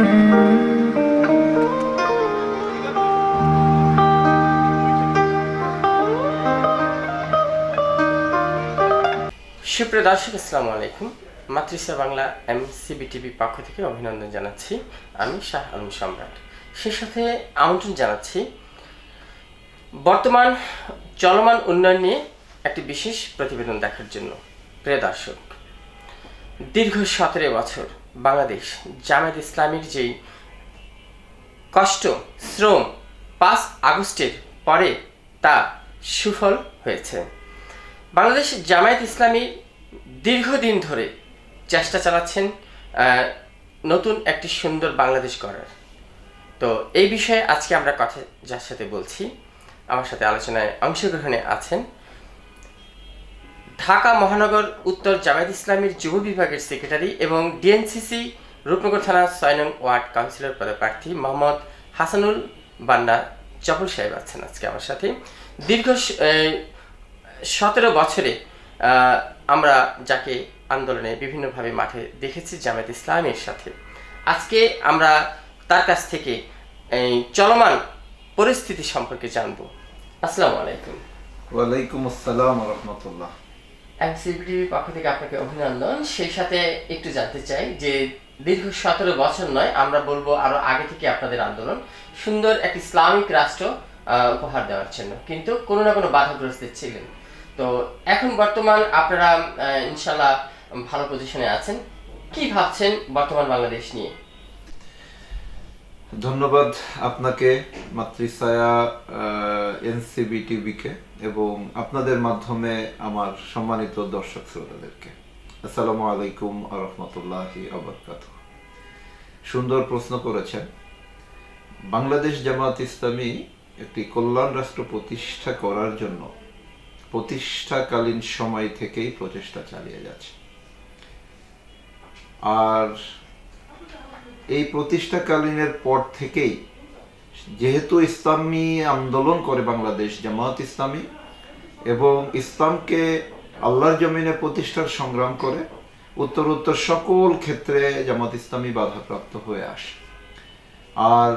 সুপ্রিয় দর্শক, আসসালামু আলাইকুম। মাতৃসা বাংলা এমসিবি টিভি পক্ষ থেকে অভিনন্দন জানাচ্ছি। আমি শাহ আলম সম্রাট। সে সাথে আমন্ত্রণ জানাচ্ছি, বর্তমান চলমান উন্নয়ন নিয়ে একটি বিশেষ প্রতিবেদন দেখার জন্য। প্রিয় দর্শক, দীর্ঘ সতেরো বছর বাংলাদেশ। জামায়াত ইসলামীর যেই কষ্ট, শ্রম পাঁচ আগস্টের পরে তা সুফল হয়েছে। বাংলাদেশ জামায়াত ইসলামী দীর্ঘদিন ধরে চেষ্টা চালাচ্ছেন নতুন একটি সুন্দর বাংলাদেশ গড়ার। তো এই বিষয়ে আজকে আমরা কথা যার সাথে বলছি, আমার সাথে আলোচনায় অংশগ্রহণে আছেন ঢাকা মহানগর উত্তর জামায়াত ইসলামীর যুব বিভাগের সেক্রেটারি এবং ডিএনসিসি রূপনগর থানা ছয় নং ওয়ার্ড কাউন্সিলর পদপ্রার্থী মোহাম্মদ হাসানুল বান্না চপল সাহেব আছেন আজকে আমার সাথে। দীর্ঘ সতেরো বছরে আমরা যাকে আন্দোলনে বিভিন্নভাবে মাঠে দেখেছি জামায়াত ইসলামের সাথে। আজকে আমরা তার কাছ থেকে এই চলমান পরিস্থিতি সম্পর্কে জানব। আসসালামু আলাইকুম। ওয়ালাইকুম আসসালাম রহমতুল্লাহ। এনসিপিটিভির পক্ষ থেকে আপনাকে অভিনন্দন। সেই সাথে একটু জানতে চাই যে, দীর্ঘ সতেরো বছর নয়, আমরা বলব আরও আগে থেকে আপনাদের আন্দোলন। সুন্দর এক ইসলামিক রাষ্ট্র উপহার দেওয়ার জন্য। কিন্তু কোনো না কোনো বাধাগ্রস্ত ছিলেন। তো এখন বর্তমান আপনারা ইনশাল্লাহ ভালো পজিশনে আছেন। কি ভাবছেন বর্তমান বাংলাদেশ নিয়ে? ধন্যবাদ আপনাকে, মাতৃছায়া এনসিবি টিভিকে এবং আপনাদের মাধ্যমে আমার সম্মানিত দর্শক শ্রোতাদেরকে। আসসালামু আলাইকুম রহমতুল্লাহি আবরকাত সুন্দর প্রশ্ন করেছেন, বাংলাদেশ জামাত ইসলামী একটি কল্যাণ রাষ্ট্র প্রতিষ্ঠা করার জন্য প্রতিষ্ঠাকালীন সময় থেকেই প্রচেষ্টা চালিয়ে যাচ্ছে। আর এই প্রতিষ্ঠাকালীনের পর থেকেই যেহেতু ইসলামী আন্দোলন করে বাংলাদেশ জামাত ইসলামী এবং ইসলামকে আল্লাহর জমিনে প্রতিষ্ঠার সংগ্রাম করে উত্তর উত্তর সকল ক্ষেত্রে জামাত ইসলামী বাধাপ্রাপ্ত হয়ে আসে। আর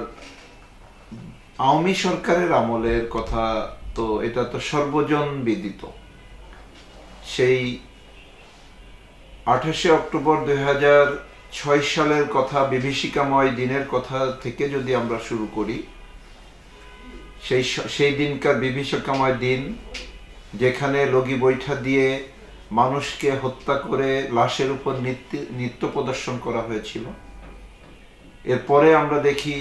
আওয়ামী সরকারের আমলের কথা তো এটা তো সর্বজন বিদিত। সেই আঠাশে অক্টোবর দুই ছয় সালের কথা, বিভীষিকাময় দিনের কথা থেকে যদি আমরা শুরু করি, সেই সেই দিনকার বিভীষিকাময় দিন যেখানে লগি বৈঠা দিয়ে মানুষকে হত্যা করে লাশের উপর নৃত্য নৃত্য প্রদর্শন করা হয়েছিল। এরপরে আমরা দেখি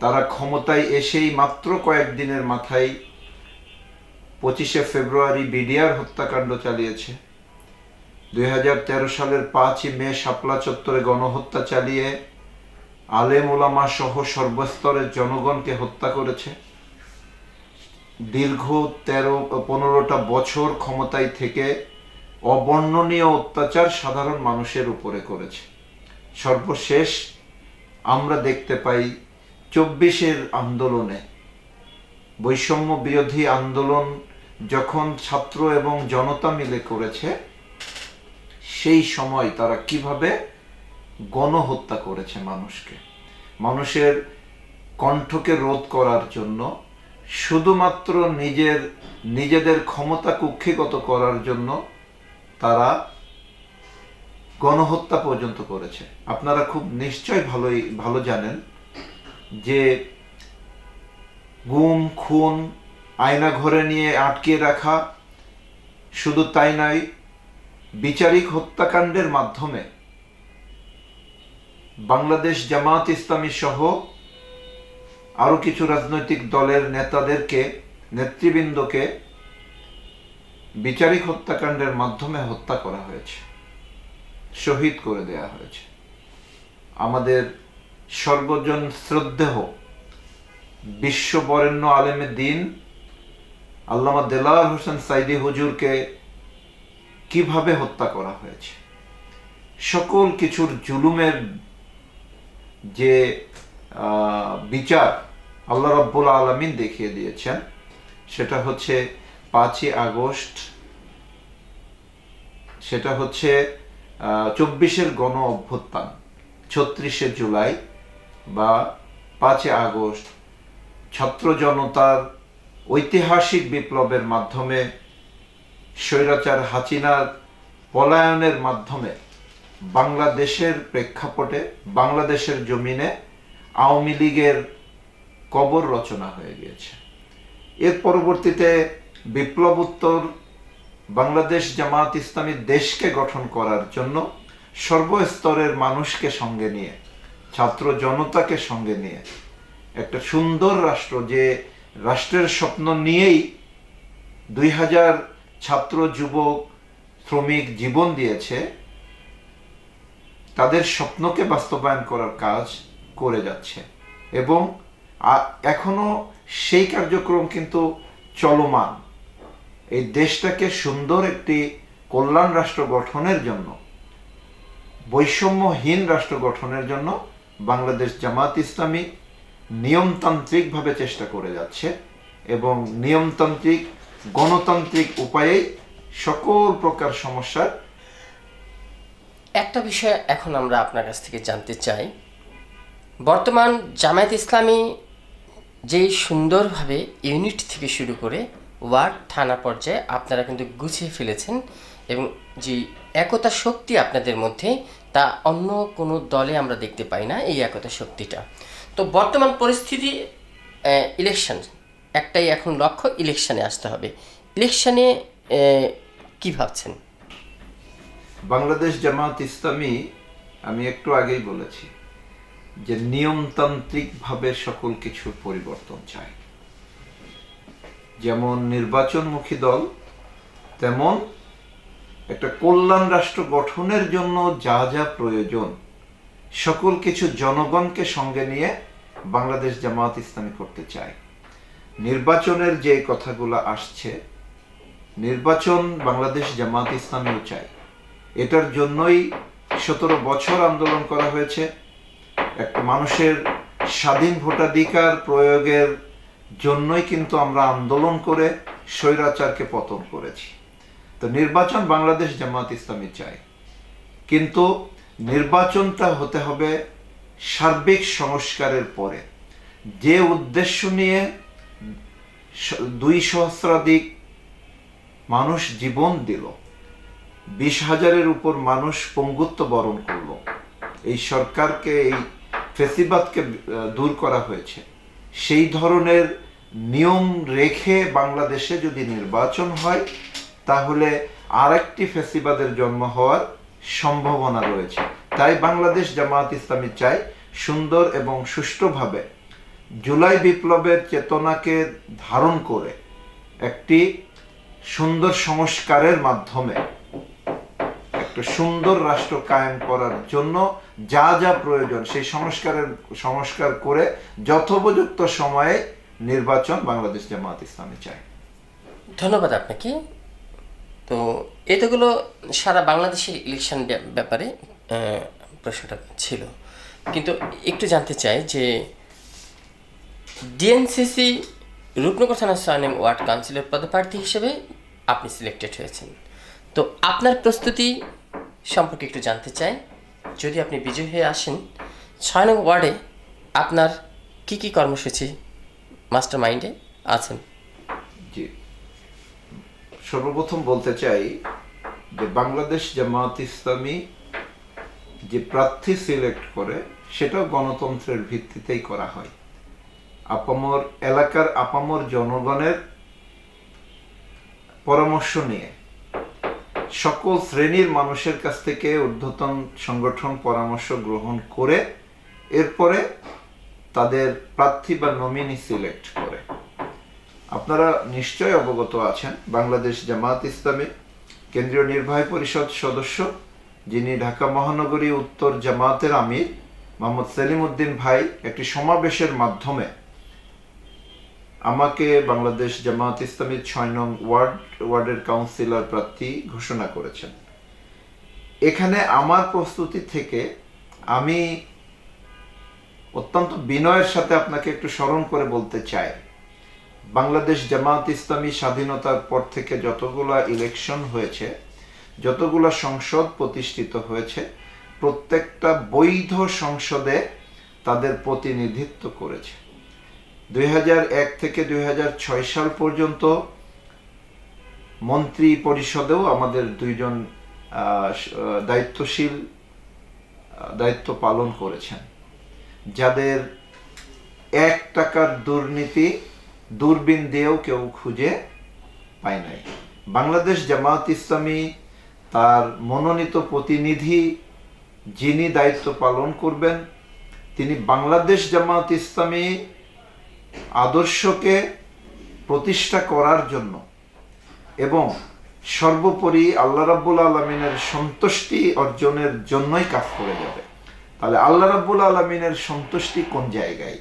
তারা ক্ষমতায় এসেই মাত্র কয়েকদিনের মাথায় পঁচিশে ফেব্রুয়ারি বিডিআর হত্যাকাণ্ড চালিয়েছে। দু হাজার তেরো সালের পাঁচই মে শাপলা চত্বরে গণহত্যা চালিয়ে আলেম ওলামা সহ সর্বস্তরের জনগণকে হত্যা করেছে। দীর্ঘ তেরো, পনেরোটা বছর ক্ষমতায় থেকে অবর্ণনীয় অত্যাচার সাধারণ মানুষের উপরে করেছে। সর্বশেষ আমরা দেখতে পাই চব্বিশের আন্দোলনে। বৈষম্য বিরোধী আন্দোলন যখন ছাত্র এবং জনতা মিলে করেছে, সেই সময় তারা কীভাবে গণহত্যা করেছে মানুষকে? মানুষের কণ্ঠকে রোধ করার জন্য শুধুমাত্র নিজের, নিজেদের ক্ষমতা কুক্ষিগত করার জন্য তারা গণহত্যা পর্যন্ত করেছে। আপনারা খুব নিশ্চয় ভালোই, ভালো জানেন যে গুম, খুন আয়না ঘরে নিয়ে আটকে রাখা শুধু তাই নয়, বিচারিক হত্যাকাণ্ডের মাধ্যমে বাংলাদেশ জামাত ইসলামী সহ আরও কিছু রাজনৈতিক দলের নেতাদেরকে, নেতৃবৃন্দকে বিচারিক হত্যাকাণ্ডের মাধ্যমে হত্যা করা হয়েছে, শহীদ করে দেয়া হয়েছে। আমাদের সর্বজন শ্রদ্ধেহ বিশ্ব বরেণ্য আলেমের দিন, আল্লামা দেলার হোসেন সাইদি হুজুরকে কীভাবে হত্যা করা হয়েছে? সকল কিছুর জুলুমের যে বিচার আল্লাহ রব্বুল আলমিন দেখিয়ে দিয়েছেন। সেটা হচ্ছে পাঁচই আগস্ট, সেটা হচ্ছে চব্বিশের গণ অভ্যুত্থান, ছত্রিশে জুলাই বা পাঁচই আগস্ট। ছাত্র জনতার ঐতিহাসিক বিপ্লবের মাধ্যমে স্বৈরাচার হাসিনার পলায়নের মাধ্যমে বাংলাদেশের প্রেক্ষাপটে, বাংলাদেশের জমিনে আওয়ামী লীগের কবর রচনা হয়ে গিয়েছে। এর পরবর্তীতে বিপ্লবোত্তর বাংলাদেশ জামাত ইসলামী দেশকে গঠন করার জন্য সর্বস্তরের মানুষকে সঙ্গে নিয়ে, ছাত্র জনতাকে সঙ্গে নিয়ে একটা সুন্দর রাষ্ট্র যে রাষ্ট্রের স্বপ্ন নিয়েই দুই হাজার ছাত্র যুবক শ্রমিক জীবন দিয়েছে, তাদের স্বপ্নকে বাস্তবায়ন করার কাজ করে যাচ্ছে। এবং এখনও সেই কার্যক্রম কিন্তু চলমান। এই দেশটাকে সুন্দর একটি কল্যাণ রাষ্ট্র গঠনের জন্য, বৈষম্যহীন রাষ্ট্র গঠনের জন্য বাংলাদেশ জামাত ইসলামী নিয়মতান্ত্রিকভাবে চেষ্টা করে যাচ্ছে এবং নিয়মতান্ত্রিক, গণতান্ত্রিক উপায়ে সকল প্রকার সমস্যার একটা বিষয় এখন আমরা আপনার কাছ থেকে জানতে চাই। বর্তমান জামায়াত ইসলামী যেই সুন্দরভাবে ইউনিট থেকে শুরু করে ওয়ার্ড, থানা পর্যায়ে আপনারা কিন্তু গুছিয়ে ফেলেছেন এবং যে একতা শক্তি আপনাদের মধ্যে, তা অন্য কোনো দলে আমরা দেখতে পাই না এই একতা শক্তিটা। তো বর্তমান পরিস্থিতি ইলেকশন একটাই এখন লক্ষ্য ইলেকশনে আসতে হবে। ইলেকশনে কি ভাবছেন? বাংলাদেশ জামাত ইসলামী, আমি একটু আগেই বলেছি যে নিয়মতান্ত্রিকভাবে সকল কিছুর পরিবর্তন চায় যেমন নির্বাচনমুখী দল, তেমন একটা কল্যাণ রাষ্ট্র গঠনের জন্য যা যা প্রয়োজন, সকল কিছু জনগণকে সঙ্গে নিয়ে বাংলাদেশ জামাত ইসলামী করতে চায় নির্বাচনের যে কথাগুলো আসছে, নির্বাচন বাংলাদেশ জামাত ইসলামীও চায় এটার জন্যই সতেরো বছর আন্দোলন করা হয়েছে। একটা মানুষের স্বাধীন ভোটাধিকার প্রয়োগের জন্যই কিন্তু আমরা আন্দোলন করে স্বৈরাচারকে পতন করেছি। তো নির্বাচন বাংলাদেশ জামাত ইসলামী চায়। কিন্তু নির্বাচনটা হতে হবে সার্বিক সংস্কারের পরে। যে উদ্দেশ্য নিয়ে দুই সহস্রাধিক মানুষ জীবন দিল, বিশ হাজারের উপর মানুষ পঙ্গুত্ব বরণ করল, এই সরকারকে এই ফেসিবাদকে দূর করা হয়েছে। সেই ধরনের নিয়ম রেখে বাংলাদেশে যদি নির্বাচন হয়, তাহলে আরেকটি ফেসিবাদের জন্ম হওয়ার সম্ভাবনা রয়েছে। তাই বাংলাদেশ জামায়াত ইসলামী চায় সুন্দর এবং সুষ্ঠুভাবে জুলাই বিপ্লবের চেতনাকে ধারণ করে একটি সুন্দর সংস্কারের মাধ্যমে, একটা সুন্দর রাষ্ট্র কায়েম করার জন্য যা যা প্রয়োজন সেই সংস্কারের, সংস্কার করে যথোপযুক্ত সময়ে নির্বাচন বাংলাদেশ জামাত ইসলামী চায়। ধন্যবাদ আপনাকে। তো এতগুলো সারা বাংলাদেশের ইলেকশন ব্যাপ- ব্যাপারে প্রশ্নটা ছিল। কিন্তু একটু জানতে চাই যে ডিএনসিসি রূপনগর থানা নং ওয়ার্ড কাউন্সিলর পদপ্রার্থী হিসেবে আপনি সিলেক্টেড হয়েছেন। তো আপনার প্রস্তুতি সম্পর্কে একটু জানতে চাই। যদি আপনি বিজয়ী হয়ে আসেন, ছয় নং ওয়ার্ডে আপনার কি কি কর্মসূচি মাস্টার মাইন্ডে আছেন? জি। সর্বপ্রথম বলতে চাই যে বাংলাদেশ জামাত ইসলামী যে প্রার্থী সিলেক্ট করে, সেটাও গণতন্ত্রের ভিত্তিতেই করা হয়। আপামর এলাকার আপামর জনগণের পরামর্শ নিয়ে সকল শ্রেণির মানুষের কাছ থেকে ঊর্ধ্বতন সংগঠন পরামর্শ গ্রহণ করে এরপরে তাদের প্রার্থী বা নমিনি সিলেক্ট করে। আপনারা নিশ্চয় অবগত আছেন, বাংলাদেশ জামাত ইসলামী কেন্দ্রীয় নির্বাহী পরিষদ সদস্য যিনি ঢাকা মহানগরী উত্তর জামাতের আমির মোহাম্মদ সেলিম উদ্দিন ভাই একটি সমাবেশের মাধ্যমে আমাকে বাংলাদেশ জামায়াত ইসলামীর ছয় নং ওয়ার্ড, ওয়ার্ডের কাউন্সিলর প্রার্থী ঘোষণা করেছেন। এখানে আমার প্রস্তুতি থেকে আমি অত্যন্ত বিনয়ের সাথে আপনাকে একটু স্মরণ করে বলতে চাই। বাংলাদেশ জামায়াত ইসলামী স্বাধীনতার পর থেকে যতগুলা ইলেকশন হয়েছে, যতগুলা সংসদ প্রতিষ্ঠিত হয়েছে, প্রত্যেকটা বৈধ সংসদে তাদের প্রতিনিধিত্ব করেছে। দুই থেকে দুই হাজার ছয় সাল পর্যন্ত মন্ত্রী পরিষদেও আমাদের দুইজন দায়িত্বশীল দায়িত্ব পালন করেছেন। যাদের এক টাকার দুর্নীতি, দূরবীন দিয়েও কেউ খুঁজে পায় নাই। বাংলাদেশ জামায়াত ইসলামী তার মনোনীত প্রতিনিধি যিনি দায়িত্ব পালন করবেন, তিনি বাংলাদেশ জামায়াত ইসলামী আদর্শকে প্রতিষ্ঠা করার জন্য এবং সর্বোপরি আল্লাহ রাব্বুল আলমিনের সন্তুষ্টি অর্জনের জন্যই কাজ করে যাবে। তাহলে আল্লাহ রাব্বুল আলমিনের সন্তুষ্টি কোন জায়গায়?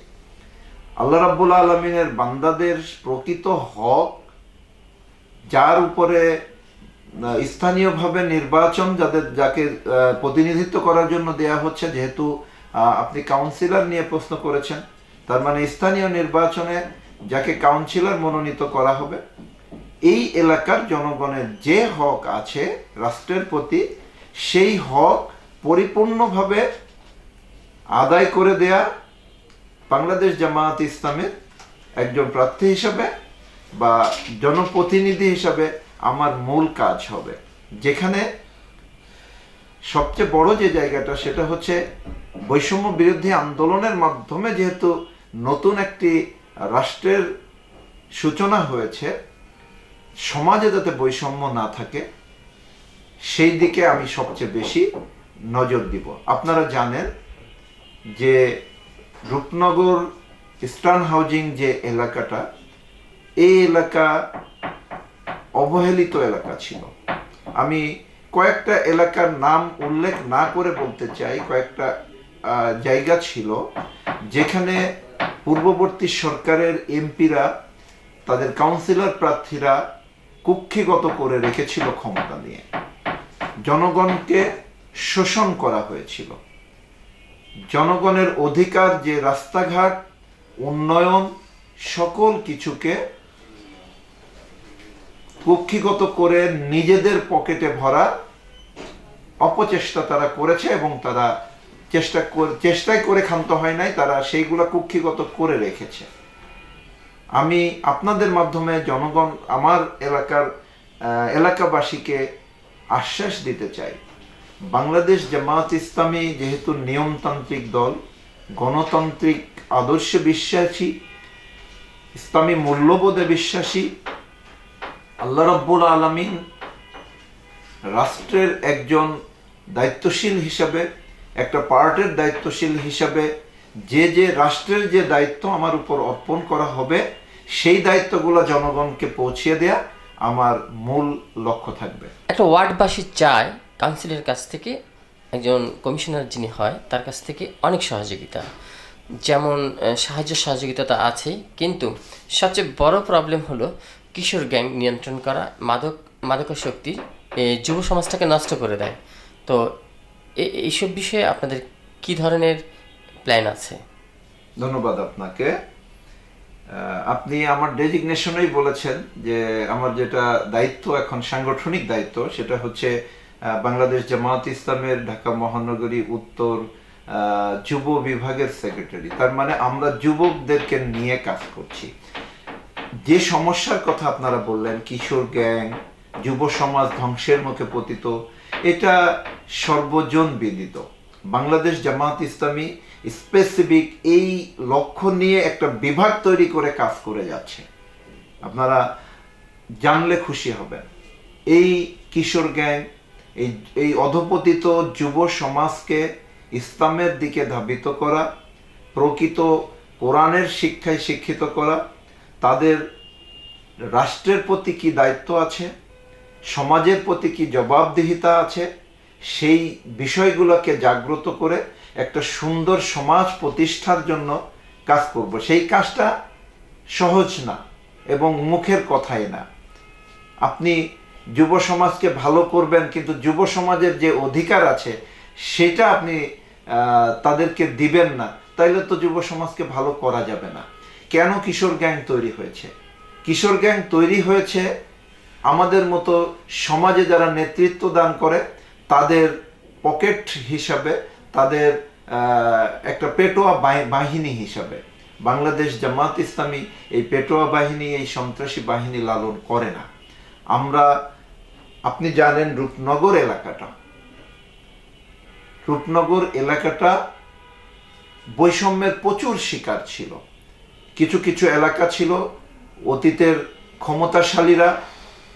আল্লাহ রাব্বুল আলমিনের বান্দাদের প্রকৃত হক, যার উপরে স্থানীয়ভাবে নির্বাচন যাদের, যাকে প্রতিনিধিত্ব করার জন্য দেয়া হচ্ছে, যেহেতু আপনি কাউন্সিলর নিয়ে প্রশ্ন করেছেন তার মানে স্থানীয় নির্বাচনে যাকে কাউন্সিলর মনোনীত করা হবে, এই এলাকার জনগণের যে হক আছে রাষ্ট্রের প্রতি, সেই হক পরিপূর্ণভাবে আদায় করে দেয়া বাংলাদেশ জামায়াত ইসলামের একজন প্রার্থী হিসাবে বা জনপ্রতিনিধি হিসাবে আমার মূল কাজ হবে। যেখানে সবচেয়ে বড় যে জায়গাটা, সেটা হচ্ছে বৈষম্য বিরোধী আন্দোলনের মাধ্যমে যেহেতু নতুন একটি রাষ্ট্রের সূচনা হয়েছে, সমাজে যাতে বৈষম্য না থাকে, সেই দিকে আমি সবচেয়ে বেশি নজর দিব। আপনারা জানেন যে রূপনগর ইস্টার্ন হাউজিং যে এলাকাটা, এই এলাকা অবহেলিত এলাকা ছিল। আমি কয়েকটা এলাকার নাম উল্লেখ না করে বলতে চাই, কয়েকটা জায়গা ছিল, যেখানে পূর্ববর্তী সরকারের এমপিরা, তাদের কাউন্সিলর প্রার্থীরা কুক্ষিগত করে রেখেছিল ক্ষমতা নিয়ে। জনগণকে শোষণ করা হয়েছিল। জনগণের অধিকার যে রাস্তাঘাট, উন্নয়ন, সকল কিছুকে কুক্ষিগত করে নিজেদের পকেটে ভরা অপচেষ্টা তারা করেছে এবং তারা চেষ্টা করে, চেষ্টাই করে ক্ষান্ত হয় নাই, তারা সেইগুলা কুক্ষিগত করে রেখেছে। আমি আপনাদের মাধ্যমে জনগণ, আমার এলাকার এলাকাবাসীকে আশ্বাস দিতে চাই। বাংলাদেশ জামাত ইসলামী যেহেতু নিয়মতান্ত্রিক দল, গণতান্ত্রিক আদর্শে বিশ্বাসী, ইসলামী মূল্যবোধে বিশ্বাসী, আল্লাহ রব্বুল আলমিন রাষ্ট্রের একজন দায়িত্বশীল হিসাবে একটা পার্টের দায়িত্বশীল হিসাবে যে যে রাষ্ট্রের যে দায়িত্ব আমার উপর অর্পণ করা হবে, সেই দায়িত্বগুলো জনগণকে পৌঁছিয়ে দেয়া আমার মূল লক্ষ্য থাকবে। একটা ওয়ার্ডবাসী চায় কাউন্সিলের কাছ থেকে, একজন কমিশনার যিনি হয়, তার কাছ থেকে অনেক সহযোগিতা। যেমন সাহায্য সহযোগিতা তো আছেই, কিন্তু সবচেয়ে বড় প্রবলেম হলো কিশোর গ্যাং নিয়ন্ত্রণ করা, মাদক, মাদকাসক্তি যুব সমাজটাকে নষ্ট করে দেয়। তো এইসব বিষয়ে আপনাদের কি ধরনের প্ল্যান আছে? ধন্যবাদ আপনাকে। আপনি আমার ডেজিগনেশনেই বলেছেন যে আমার যেটা দায়িত্ব, এখন সাংগঠনিক দায়িত্ব, সেটা হচ্ছে বাংলাদেশ জামাত ইসলামের ঢাকা মহানগরী উত্তর যুব বিভাগের সেক্রেটারি তার মানে আমরা যুবকদেরকে নিয়ে কাজ করছি। যে সমস্যার কথা আপনারা বললেন, কিশোর গ্যাং, যুব সমাজ ধ্বংসের মুখে পতিত এটা সর্বজন বিদিত। বাংলাদেশ জামাত ইসলামী স্পেসিফিক এই লক্ষ্য নিয়ে একটা বিভাগ তৈরি করে কাজ করে যাচ্ছে। আপনারা জানলে খুশি হবেন। এই কিশোর গ্যাং, এই এই অধপতিত যুব সমাজকে ইসলামের দিকে ধাবিত করা, প্রকৃত কোরআনের শিক্ষায় শিক্ষিত করা, তাদের রাষ্ট্রের প্রতি কি দায়িত্ব আছে? সমাজের প্রতি কি জবাবদিহিতা আছে? সেই বিষয়গুলোকে জাগ্রত করে একটা সুন্দর সমাজ প্রতিষ্ঠার জন্য কাজ করব। সেই কাজটা সহজ না এবং মুখের কথাই না। আপনি যুব সমাজকে ভালো করবেন, কিন্তু যুব সমাজের যে অধিকার আছে, সেটা আপনি তাদেরকে দিবেন না। তাইলে তো যুব সমাজকে ভালো করা যাবে না। কেন কিশোর গ্যাং তৈরি হয়েছে? কিশোর গ্যাং তৈরি হয়েছে আমাদের মতো সমাজে যারা নেতৃত্ব দান করে, তাদের পকেট হিসাবে, তাদের একটা পেটোয়া বাহিনী হিসাবে। বাংলাদেশ জামাত ইসলামী এই পেটোয়া বাহিনী, এই সন্ত্রাসী বাহিনী লালন করে না। আমরা, আপনি জানেন রূপনগর এলাকাটা। রূপনগর এলাকাটা বৈষম্যের প্রচুর শিকার ছিল। কিছু কিছু এলাকা ছিল অতীতের ক্ষমতাশালীরা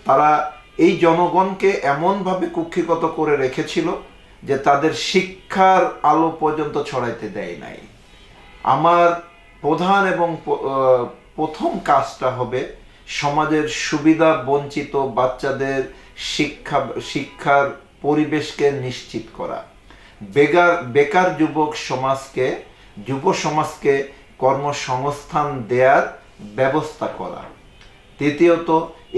তারা এই জনগণকে এমনভাবে কুক্ষিগত করে রেখেছিল যে তাদের শিক্ষার আলো পর্যন্ত ছড়াইতে দেয় নাই। আমার প্রধান এবং প্রথম কাজটা হবে সমাজের সুবিধা বঞ্চিত বাচ্চাদের শিক্ষা, শিক্ষার পরিবেশকে নিশ্চিত করা। বেকার বেকার যুবক সমাজকে, যুব সমাজকে কর্মসংস্থান দেয়ার ব্যবস্থা করা। তৃতীয়ত,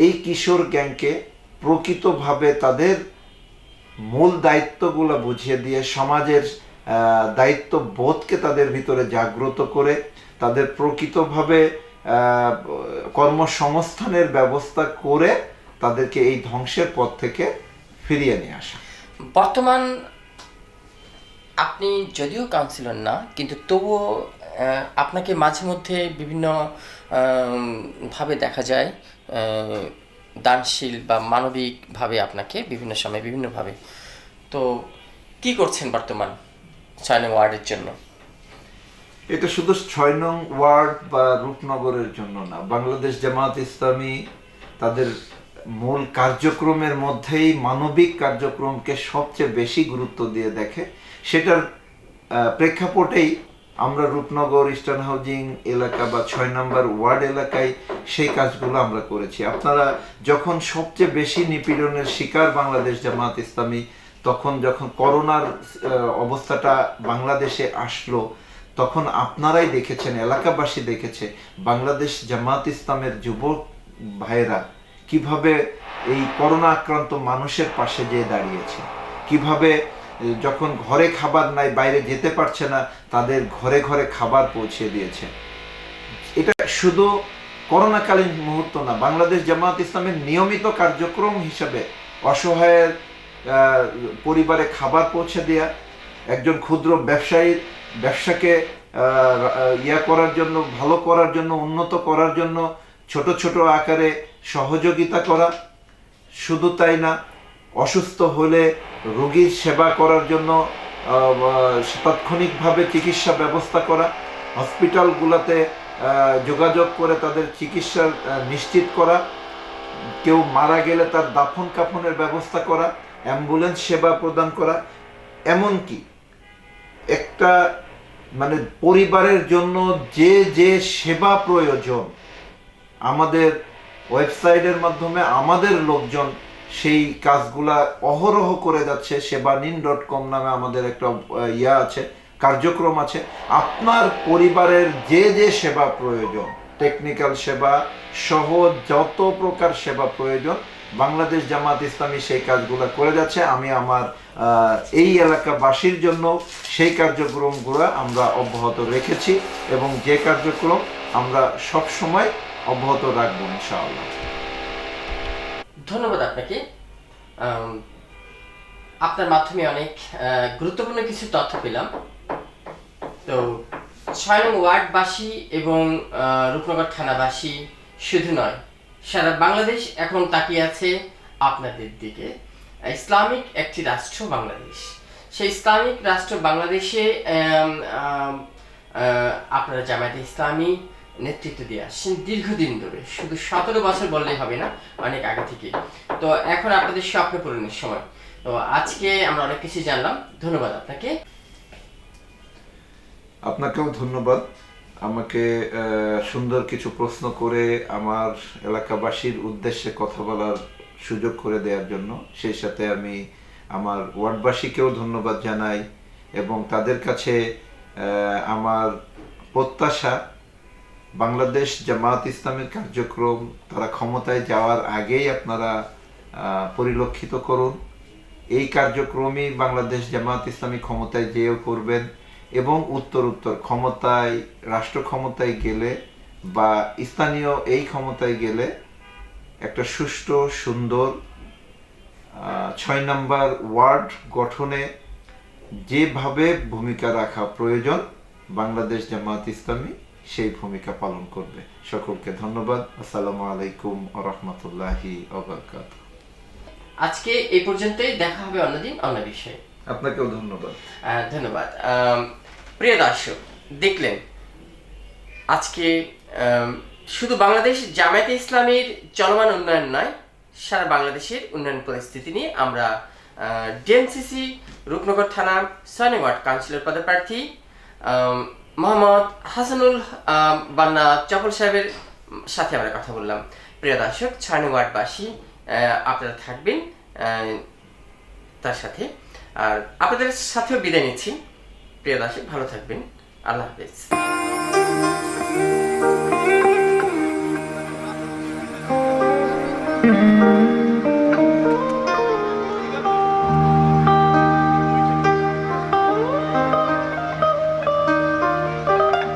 এই কিশোর গ্যাংকে প্রকৃতভাবে তাদের মূল দায়িত্বগুলো বুঝিয়ে দিয়ে সমাজের দায়িত্ব বোধকে তাদের ভিতরে জাগ্রত করে, তাদের প্রকৃতভাবে কর্মসংস্থানের ব্যবস্থা করে তাদেরকে এই ধ্বংসের পথ থেকে ফিরিয়ে নিয়ে আসা। বর্তমান আপনি যদিও কাউন্সিলর না, কিন্তু তবুও আপনাকে মাঝে মধ্যে বিভিন্ন ভাবে দেখা যায় দানশীল বা মানবিকভাবে আপনাকে বিভিন্ন সময় বিভিন্নভাবে তো কি করছেন বর্তমান ছয় নং ওয়ার্ডের জন্য? এটা শুধু ছয় নং ওয়ার্ড বা রূপনগরের জন্য না। বাংলাদেশ জামাত ইসলামী তাদের মূল কার্যক্রমের মধ্যেই মানবিক কার্যক্রমকে সবচেয়ে বেশি গুরুত্ব দিয়ে দেখে। সেটার প্রেক্ষাপটেই আমরা রূপনগর ইস্টার্ন হাউজিং এলাকা বা ছয় নম্বর ওয়ার্ড এলাকায় সেই কাজগুলো আমরা করেছি। আপনারা যখন সবচেয়ে বেশি নিপীড়নের শিকার বাংলাদেশ জামাত ইসলামী, তখন যখন করোনার অবস্থাটা বাংলাদেশে আসলো, তখন আপনারাই দেখেছেন, এলাকাবাসী দেখেছে, বাংলাদেশ জামাত ইসলামের যুবক ভাইয়েরা কীভাবে এই করোনা আক্রান্ত মানুষের পাশে যেয়ে দাঁড়িয়েছে, কীভাবে যখন ঘরে খাবার নাই, বাইরে যেতে পারছে না, তাদের ঘরে ঘরে খাবার পৌঁছে দিয়েছে। এটা শুধু করোনাকালীন মুহূর্ত না, বাংলাদেশ জামায়াত ইসলামের নিয়মিত কার্যক্রম হিসাবে অসহায়ের পরিবারে খাবার পৌঁছে দেয়া, একজন ক্ষুদ্র ব্যবসায়ীর ব্যবসাকে ইয়া করার জন্য, ভালো করার জন্য, উন্নত করার জন্য, ছোট ছোট আকারে সহযোগিতা করা, শুধু তাই না অসুস্থ হলে রোগীর সেবা করার জন্য তাৎক্ষণিকভাবে চিকিৎসা ব্যবস্থা করা, হসপিটালগুলোতে যোগাযোগ করে তাদের চিকিৎসা নিশ্চিত করা, কেউ মারা গেলে তার দাফন কাফনের ব্যবস্থা করা, অ্যাম্বুলেন্স সেবা প্রদান করা, এমনকি একটা মানে পরিবারের জন্য যে যে সেবা প্রয়োজন আমাদের ওয়েবসাইটের মাধ্যমে আমাদের লোকজন সেই কাজগুলা অহরহ করে যাচ্ছে। সেবা নিন ডট কম নামে আমাদের একটা ইয়া আছে, কার্যক্রম আছে। আপনার পরিবারের যে যে সেবা প্রয়োজন টেকনিক্যাল সেবা সহ যত প্রকার সেবা প্রয়োজন, বাংলাদেশ জামাত ইসলামী সেই কাজগুলো করে যাচ্ছে। আমি আমার এই এলাকাবাসীর জন্য সেই কার্যক্রমগুলো আমরা অব্যাহত রেখেছি এবং যে কার্যক্রম আমরা সব সময় অব্যাহত রাখব ইনশাআল্লাহ। ধন্যবাদ আপনাকে। আপনার মাধ্যমে অনেক গুরুত্বপূর্ণ কিছু তথ্য পেলাম। তো ছয় ওয়ার্ডবাসী এবং রূপনগর থানাবাসী শুধু নয়, সারা বাংলাদেশ এখন তাকিয়ে আছে আপনাদের দিকে। ইসলামিক একটি রাষ্ট্র বাংলাদেশ। সেই ইসলামিক রাষ্ট্র বাংলাদেশে আপনারা জামায়াতে ইসলামী নেতৃত্ব দিয়ে আসছেন দীর্ঘদিন ধরে। শুধু সতেরো বছর বললেই হবে না, অনেক আগে থেকে তো এখন আপনাদের স্বপ্ন পূরণের সময়। তো আজকে আমরা অনেক কিছু জানলাম। ধন্যবাদ আপনাকে। আপনাকেও ধন্যবাদ। আমাকে সুন্দর কিছু প্রশ্ন করে আমার এলাকাবাসীর উদ্দেশ্যে কথা বলার সুযোগ করে দেওয়ার জন্য। সেই সাথে আমি আমার ওয়ার্ডবাসীকেও ধন্যবাদ জানাই এবং তাদের কাছে আমার প্রত্যাশা বাংলাদেশ জামাত ইসলামের কার্যক্রম, তারা ক্ষমতায় যাওয়ার আগেই আপনারা পরিলক্ষিত করুন। এই কার্যক্রমই বাংলাদেশ জামাত ইসলামী ক্ষমতায় যেও করবেন এবং উত্তর উত্তর ক্ষমতায়, রাষ্ট্র ক্ষমতায় গেলে বা স্থানীয় এই ক্ষমতায় গেলে একটা সুষ্ঠু, সুন্দর ছয় নম্বর ওয়ার্ড গঠনে যেভাবে ভূমিকা রাখা প্রয়োজন বাংলাদেশ জামাত ইসলামী সেই ভূমিকা পালন করবে। সকলকে ধন্যবাদ। আসসালামু আলাইকুম রহমতুল্লাহি অবরকাত আজকে এই পর্যন্তই। দেখা হবে অন্যদিন অন্য বিষয়ে। আপনাকেও ধন্যবাদ। ধন্যবাদ। প্রিয় দর্শক দেখলেন আজকে শুধু বাংলাদেশ জামায়াতে ইসলামের চলমান উন্নয়ন নয় সারা বাংলাদেশের উন্নয়ন পরিস্থিতি নিয়ে আমরা ডিএনসিসি রূপনগর থানা ছয় নং ওয়ার্ড কাউন্সিলর পদপ্রার্থী মোহাম্মদ হাসানুল বান্না চপল সাহেবের সাথে আমরা কথা বললাম। প্রিয় দর্শক ছয় ওয়ার্ডবাসী আপনারা থাকবেন তার সাথে। আর আপনাদের সাথেও বিদায় নিচ্ছি। প্রিয় দর্শক, ভালো থাকবেন। আল্লাহ হাফেজ।